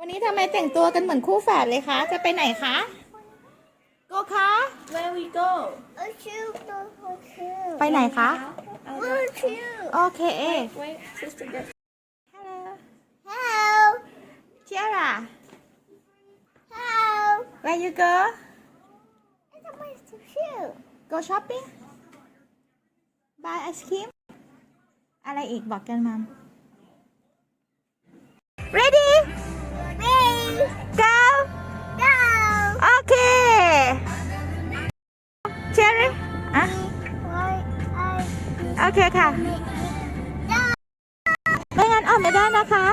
วันนี้ทำไมแต่งตัวกันเหมือนคู่แฝดเลยคะ จะไปไหนคะโกคะ Where we go ไปไหนคะ โอเค Wait sister get Hello Tiara Where you go Go shopping Buy ice cream อะไรอีกบอกกันมัม Ready Go โอเค Cherry อะโอเคค่ะไม่งั้นออกไม่ได้นะคะ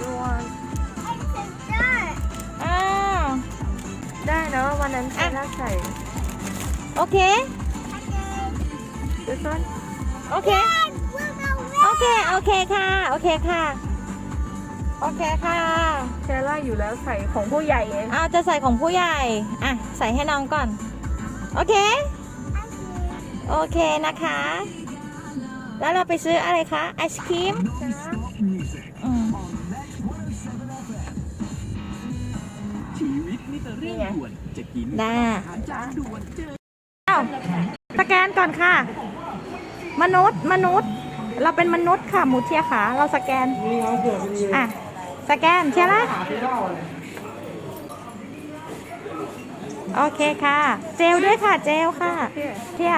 you want อ้าวได้เนอะวันนั้นอะเซล่าใส่โอเค this one โอเค โอเค โอเคค่ะ โอเคค่ะ โอเคค่ะเซล่าอยู่แล้วใส่ของผู้ใหญ่ไงเอาจะใส่ของผู้ใหญ่ อะ ใส่ให้น้องก่อน โอเค โอเคนะคะ แล้วเราไปซื้ออะไรคะไอศครีมอืมชีวิตมีแต่เรื่องด่วนจะกินได้อาหารจานด่วนเจออ้าวสแกนก่อนค่ะ มนุษย์มนุษย์ เราเป็นมนุษย์ค่ะหมูเทียขาเราสแกนอะ สแกนเชียร์ละโอเคค่ะ เจลด้วยค่ะ เจลค่ะ เทีย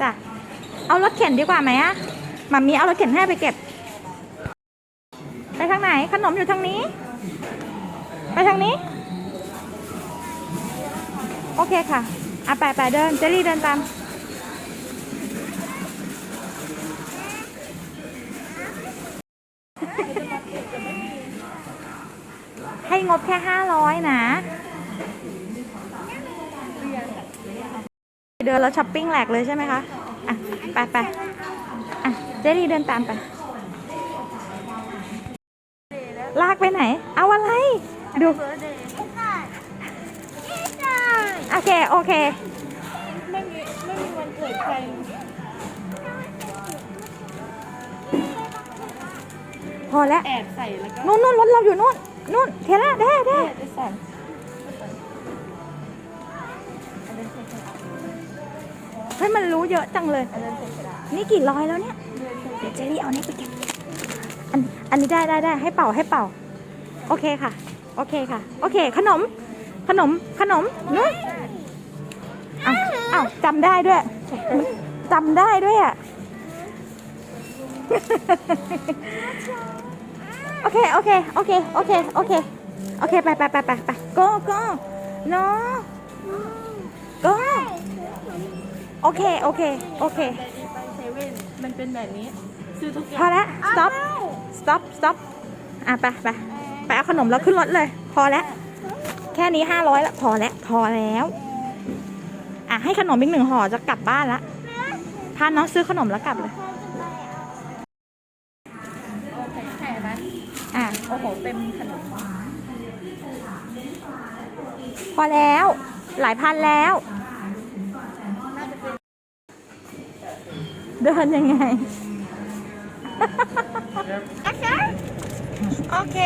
จ้ะ เอารถเข็นดีกว่าไหมอะมามีเอารถเข็นให้ไปเก็บ ไปทางไหน ขนมอยู่ทางนี้ ไปทางนี้ โอเคค่ะอะไปไปเดิน เจลลี่เดินตาม ให้งบแค่ห้าร้อยนะ เดินแล้วช้อปปิ้งแหลกเลยใช่ไหมคะ อะ ไปไปอะ เจลีเดินตามไป ลากไปไหน เอาอะไร ดู โอเค โอเค ไม่มี ไม่มีวันเกิดใคร พอแล้วแอบใส่แล้วก็นู่นนู่นรถเราอยู่นู่นนู่นเทล่าแด้แด้ไปใส่เฮ้ยมันรู้เยอะจังเลยอันนั้นใส่กระดาษนี่กี่ร้อยแล้วเนี่ยเดี๋ยวเจลลี่เอานี่ไปเก็บอันอันนี้ได้ได้ได้ให้เป่าให้เป่า โอเคค่ะ โอเคค่ะ โอเค ขนม ขนมขนมนู่นอ้าวอ้าวจำได้ด้วยจำได้ด้วยอะ โอเค โอเค โอเค โอเค โอเค โอเค ไปไปไปไปไป go go no go โอเค โอเค โอเค ไปเซเว่นมันเป็นแบบนี้ ซื้อทุกอย่าพองแล้ว stop stop stop อะไปไปไปเอาขนมแล้วขึ้นรถเลย พอแล้วแค่นี้ห้าร้อยละพอแล้วพอแล้ว อะให้ขนมอีกหนึ่งห่อจะกลับบ้านละพาน้องซื้อขนมแล้วกลับเลย อะโอ้โหเต็มขนมพอแล้ว หลายพันแล้ว เดินยังไง โอเค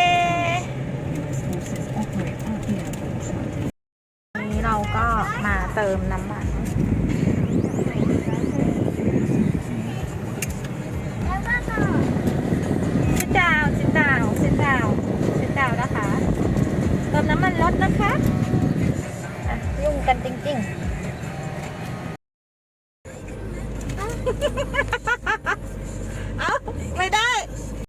วันนี้เราก็มาเติมน้ำมัน sit down sit down sit down sit down นะคะ เติมน้ำมันรถนะคะอะยุ่งกันจริงๆ เอาไม่ได้